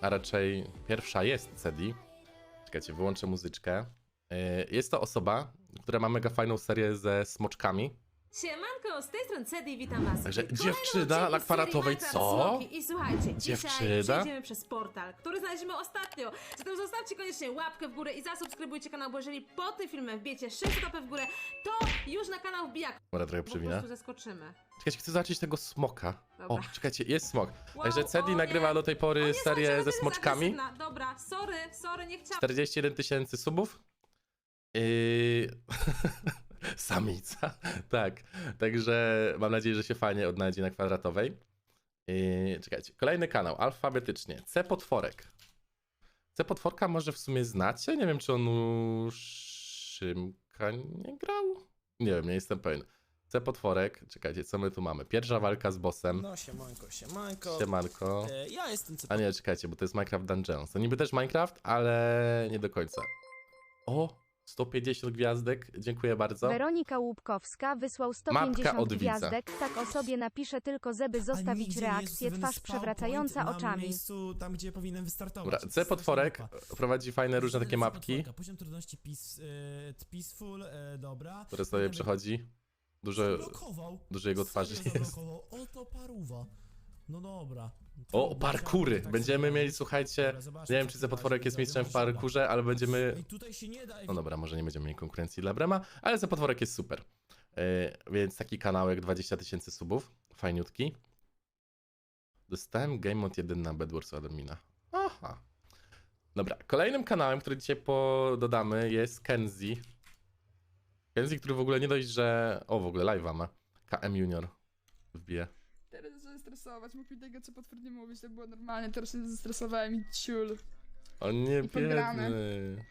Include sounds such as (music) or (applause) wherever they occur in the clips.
a raczej pierwsza jest Cedi. Czekajcie, wyłączę muzyczkę. Yy, Jest to osoba, która ma mega fajną serię ze smoczkami. Siemanko, z tej strony Cedy i witam was. Także dziewczyna na kwadratowej, co? I słuchajcie, Dziewczyna? dzisiaj przejdziemy przez portal, który znaleźliśmy ostatnio. Zatem zostawcie koniecznie łapkę w górę i zasubskrybujcie kanał, bo jeżeli po tym filmie wbiecie 6 łapek w górę, to już na kanał wbija. Dobra, trochę Po przewinę. prostu zaskoczymy. Czekajcie, chcę zobaczyć tego smoka. O, Dobra. czekajcie, jest smok. Wow, Także Cedi o nagrywa do tej pory O nie, serię słuchajcie, ze smoczkami. Dobra, sorry, sorry, nie chciałam. 41 tysięcy subów. Yy... (laughs) Samica. (laughs) tak. Także mam nadzieję, że się fajnie odnajdzie na kwadratowej. Yy... Czekajcie. Kolejny kanał. Alfabetycznie. C Potworek. C Potworka może w sumie znacie. Nie wiem, czy on u Szymka nie grał? Nie wiem, nie jestem pewien. C Potworek. Czekajcie, co my tu mamy? Pierwsza walka z bossem. No siemanko, siemanko. Siemanko. E, ja jestem A nie, czekajcie, bo to jest Minecraft Dungeons. To niby też Minecraft, ale nie do końca. O, 150 gwiazdek, dziękuję bardzo. Weronika Łupkowska wysłał Matka 150 od widza. gwiazdek. Tak o sobie napisze tylko, żeby zostawić reakcję, twarz przewracająca oczami. miejscu, tam gdzie powinien wystartować. Dobra, C Potworek prowadzi fajne różne takie mapki, Poziom trudności peace, e, peaceful, e, dobra. które sobie przechodzi. Dużo, dużo jego twarzy jest. zablokował. Oto paruwa. No dobra. O, parkury. Będziemy mieli, słuchajcie, nie wiem, czy tu C Potworek masz, jest mistrzem w parkurze, ale będziemy... No dobra, może nie będziemy mieli konkurencji dla Brema, ale C Potworek jest super. Yy, więc taki kanałek 20 tysięcy subów, fajniutki. Dostałem Game Mode 1 na Bedwars od Admina. Aha. Dobra, kolejnym kanałem, który dzisiaj dodamy jest Kenzie. Kenzie, który w ogóle nie dość, że... O, w ogóle live'a ma. KM Junior wbije. Stresować, mógł mi tego co potwierdzenie mówić, to było normalnie, teraz się zestresowałem i ciul. O nie, I pograne. biedny.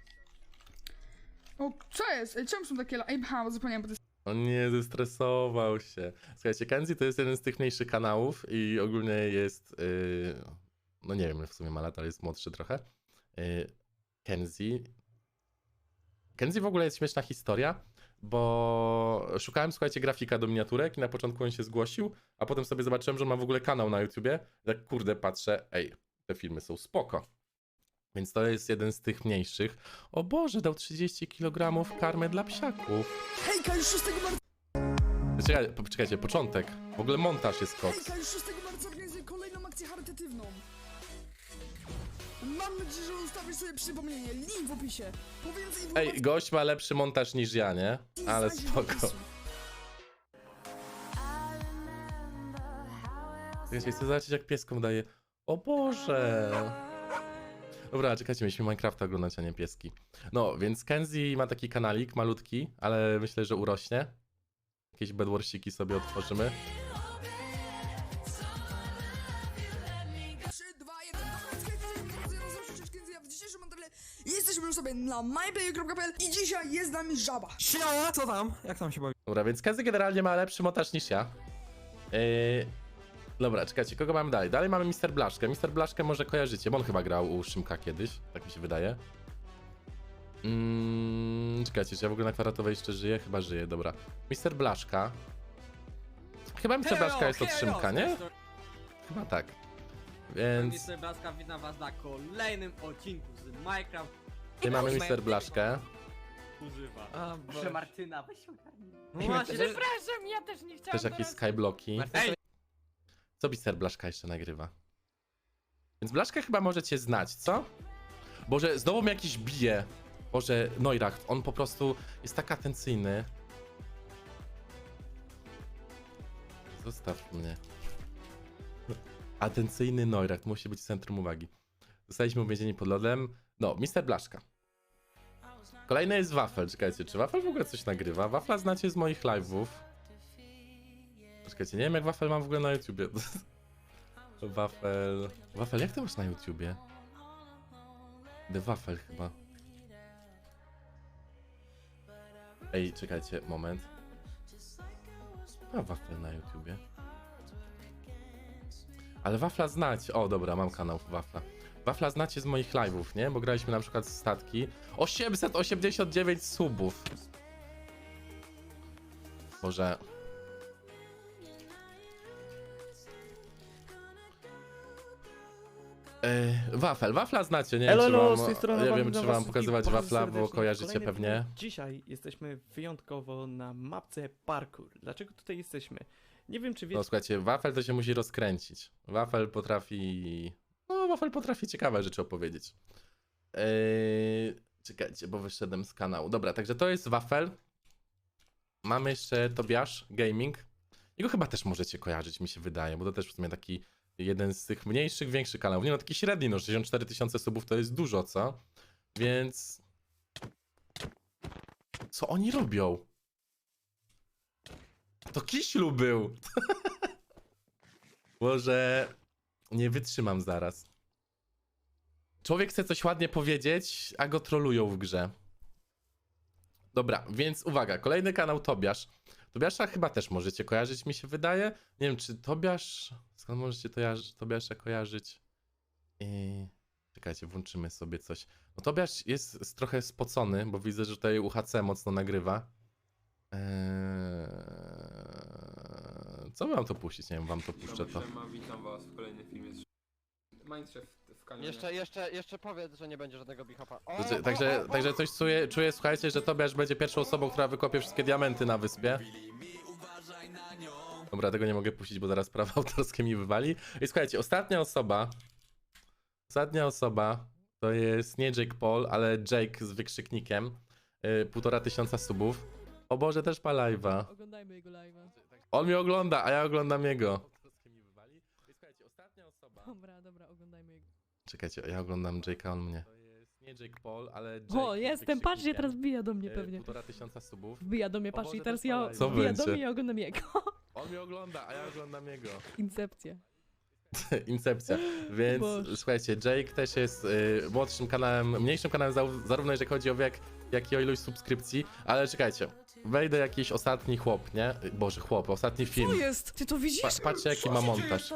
O, co jest? Ej, czemu są takie... la- Ej, ha, bo zapomniałem, bo to jest... On nie zestresował się. Słuchajcie, Kenzie to jest jeden z tych mniejszych kanałów i ogólnie jest, yy, no nie wiem, w sumie ma lat, ale jest młodszy trochę. Yy, Kenzie. Kenzie w ogóle jest śmieszna historia, bo szukałem, słuchajcie, grafika do miniaturek i na początku on się zgłosił, a potem sobie zobaczyłem, że ma w ogóle kanał na YouTubie. Tak kurde, patrzę, ej, te filmy są spoko. Więc to jest jeden z tych mniejszych. O Boże, dał 30 kg karmy dla psiaków. Hejka, już 6 marca, po- czekajcie, początek. W ogóle montaż jest koks. hejka, już 6 Mam nadzieję, że ustawisz sobie przypomnienie, link w opisie. Po więcej Ej, informacji gość ma lepszy montaż niż ja, nie? Ale znajdziesz w spoko. Czekajcie, chcę zobaczyć jak pieskom daje. O Boże! Dobra, czekajcie, mieliśmy Minecrafta oglądać, a nie pieski. No, więc Kenzie ma taki kanalik malutki, ale myślę, że urośnie. Jakieś bedwarsiki sobie otworzymy. Już sobie na myplayer.pl i dzisiaj jest z nami żaba. Siema, co tam? Jak tam się bawi? Dobra, więc Kenzie generalnie ma lepszy montaż niż ja. Yy... Dobra, czekajcie, kogo mamy dalej? Dalej mamy Mr. Blaszkę. Mr. Blaszkę może kojarzycie, bo on chyba grał u Szymka kiedyś, tak mi się wydaje. Mm, czekajcie, czy ja w ogóle na kwadratowej jeszcze żyję? Chyba żyję, dobra. Mr. Blaszka. Chyba Mr. Blaszka jest od Szymka, nie? Chyba tak. Więc Mr. Blaska, witam was na kolejnym odcinku z Minecraft tutaj mamy Mr. Blaszkę. używa. A, Proszę Martyna, weź ogarnij. No właśnie, Przepraszam, ja też nie chciałam Też jakieś teraz- skyblocki. Ej! Co Mr. Blaszka jeszcze nagrywa? Więc Blaszkę chyba możecie znać, co? Boże, znowu mnie jakiś bije. Boże, Neuracht, on po prostu jest tak atencyjny. Zostaw mnie. Atencyjny Neuracht musi być centrum uwagi. Zostaliśmy uwięzieni pod lodem. No, Mr. Blaszka. Kolejny jest Wafel. Czekajcie, czy Wafel w ogóle coś nagrywa? Wafla znacie z moich live'ów. Czekajcie, nie wiem jak Wafel mam w ogóle na YouTubie. (laughs) Wafel... Wafel, jak ty masz na YouTubie? The Wafel chyba. Ej, czekajcie, moment. A Wafel na YouTubie. Ale Wafla znać. O, dobra, mam kanał Wafla. Wafla znacie z moich live'ów, nie? Bo graliśmy na przykład w statki. 889 subów. Może... E, wafel, wafla znacie, nie Elo, wiem, elo, z tej strony ja wam wiem, witam czy was wam wszystkich pokazywać bardzo wafla, bo serdecznie. kojarzycie Kolejny pewnie. film. Dzisiaj jesteśmy wyjątkowo na mapce parkour. Dlaczego tutaj jesteśmy? Nie wiem, czy wiecie. No słuchajcie, wafel to się musi rozkręcić. Wafel potrafi... No, wafel potrafi ciekawe rzeczy opowiedzieć. Eee, czekajcie, bo wyszedłem z kanału. Dobra, także to jest wafel. Mamy jeszcze Tobiasz Gaming. Jego chyba też możecie kojarzyć, mi się wydaje, bo to też w sumie taki jeden z tych mniejszych, większych kanałów. Nie no, taki średni, no 64 tysiące subów to jest dużo, co? Więc... Co oni robią? To Kiślu był! (laughs) Może nie wytrzymam zaraz. Człowiek chce coś ładnie powiedzieć, a go trolują w grze. Dobra, więc uwaga, kolejny kanał Tobiasz. Tobiasza chyba też możecie kojarzyć, mi się wydaje. Nie wiem, czy Tobiasz... Skąd możecie Tobiasza kojarzyć? I... Czekajcie, włączymy sobie coś. No Tobiasz jest trochę spocony, bo widzę, że tutaj UHC mocno nagrywa. Eee... Co wam to puścić? Nie wiem, wam to puszczę to. Siema, witam was w kolejnym filmie z Mindchef w kanale. Jeszcze, jeszcze, jeszcze powiedz, że nie będzie żadnego bichapa. O, Także, o, także, o, o. także coś czuję, czuję, słuchajcie, że Tobiasz będzie pierwszą osobą, która wykopie wszystkie diamenty na wyspie. Dobra, tego nie mogę puścić, bo zaraz prawa (laughs) autorskie mi wywali. I słuchajcie, ostatnia osoba, ostatnia osoba to jest nie Jake Paul, ale Jake z wykrzyknikiem, yy, półtora tysiąca subów. O Boże, też ma live'a. Oglądajmy jego live'a. On mnie ogląda, a ja oglądam jego. Dobra, dobra, oglądajmy jego. Czekajcie, ja oglądam Jake'a, on mnie. To jest nie Jake Paul, ale Jake O, jestem, patrzcie, teraz wbija do mnie Yy, pewnie. Półtora tysiąca subów. Wbija do mnie, Boże, i teraz ja. Co wbija do będzie? mnie i oglądam jego. (laughs) On mnie ogląda, a ja oglądam jego. Incepcja. (laughs) Incepcja. Więc Boże. słuchajcie, Jake też jest y, młodszym kanałem, mniejszym kanałem, zarówno jeżeli chodzi o wiek, jak i o ilość subskrypcji. Ale czekajcie, wejdę jakiś ostatni chłop, nie? Boże, chłop, ostatni film. Co jest? Ty to widzisz? Pa, patrzcie, jaki ma montaż.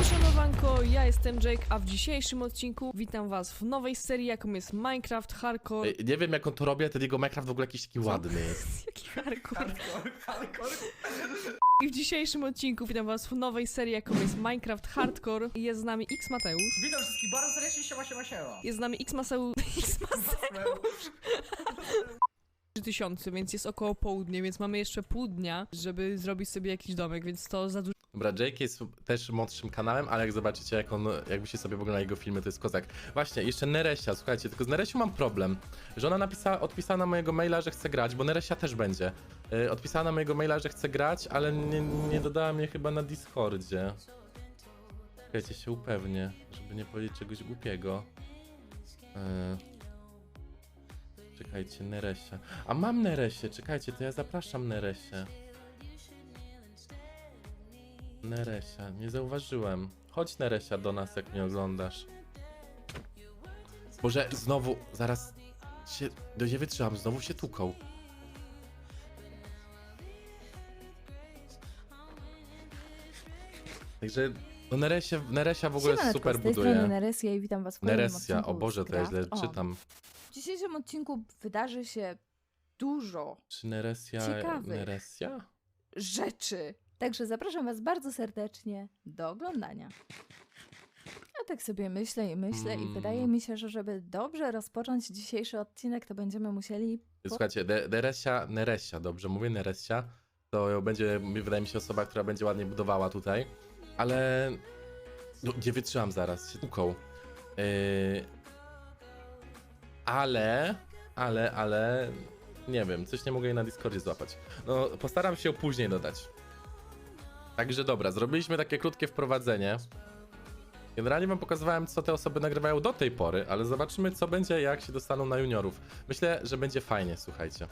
Uszanowanko, ja jestem Jake, a w dzisiejszym odcinku witam was w nowej serii, jaką jest Minecraft Hardcore. Y, Nie wiem, jak on to robi, ten jego Minecraft w ogóle jakiś taki ładny jest. (laughs) Jaki hardcore? I w dzisiejszym odcinku witam was w nowej serii, jaką jest Minecraft Hardcore. Jest z nami X Mateusz. Witam wszystkich bardzo serdecznie, siema, siema, siema. Jest z nami X Maseusz. (laughs) X Mateusz. (laughs) 3000, więc jest około południe, więc mamy jeszcze pół dnia, żeby zrobić sobie jakiś domek, więc to za dużo Dobra, Jake jest też młodszym kanałem, ale jak zobaczycie, jak on, jakbyście sobie w ogóle na jego filmy, to jest kozak. Właśnie, jeszcze Neresia, słuchajcie, tylko z Neresią mam problem, że ona napisała, odpisała na mojego maila, że chce grać, bo Neresia też będzie. Yy, odpisała na mojego maila, że chce grać, ale nie, nie dodała mnie chyba na Discordzie. Czekajcie, się upewnię, żeby nie powiedzieć czegoś głupiego. Yy. Czekajcie, Neresia. A mam Neresię, czekajcie, to ja zapraszam Neresię. Neresia, nie zauważyłem. Chodź Neresia do nas, jak mnie oglądasz. Boże, znowu, zaraz się, do nie wytrzymam, znowu się tuką. Także, no Neresia, Neresia w ogóle Siemaneczko, super z tej strony buduje. Neresia i witam was w kolejnym Neresia, odcinku o Boże, to ja źle. O, czytam. W dzisiejszym odcinku wydarzy się dużo Czy Neresia, Ciekawych. Neresia? rzeczy. Także zapraszam was bardzo serdecznie do oglądania. Ja tak sobie myślę i myślę Mm. i wydaje mi się, że żeby dobrze rozpocząć dzisiejszy odcinek, to będziemy musieli... Słuchajcie, De- Neresia, Neresia, dobrze mówię, Neresia, to będzie, wydaje mi się, osoba, która będzie ładnie budowała tutaj, ale no, nie wytrzymam zaraz, się tuką. Yy, ale, ale, ale, nie wiem, coś nie mogę jej na Discordzie złapać. No, postaram się później dodać. Także dobra, zrobiliśmy takie krótkie wprowadzenie. Generalnie wam pokazywałem, co te osoby nagrywają do tej pory, ale zobaczymy, co będzie, jak się dostaną na juniorów. Myślę, że będzie fajnie, słuchajcie.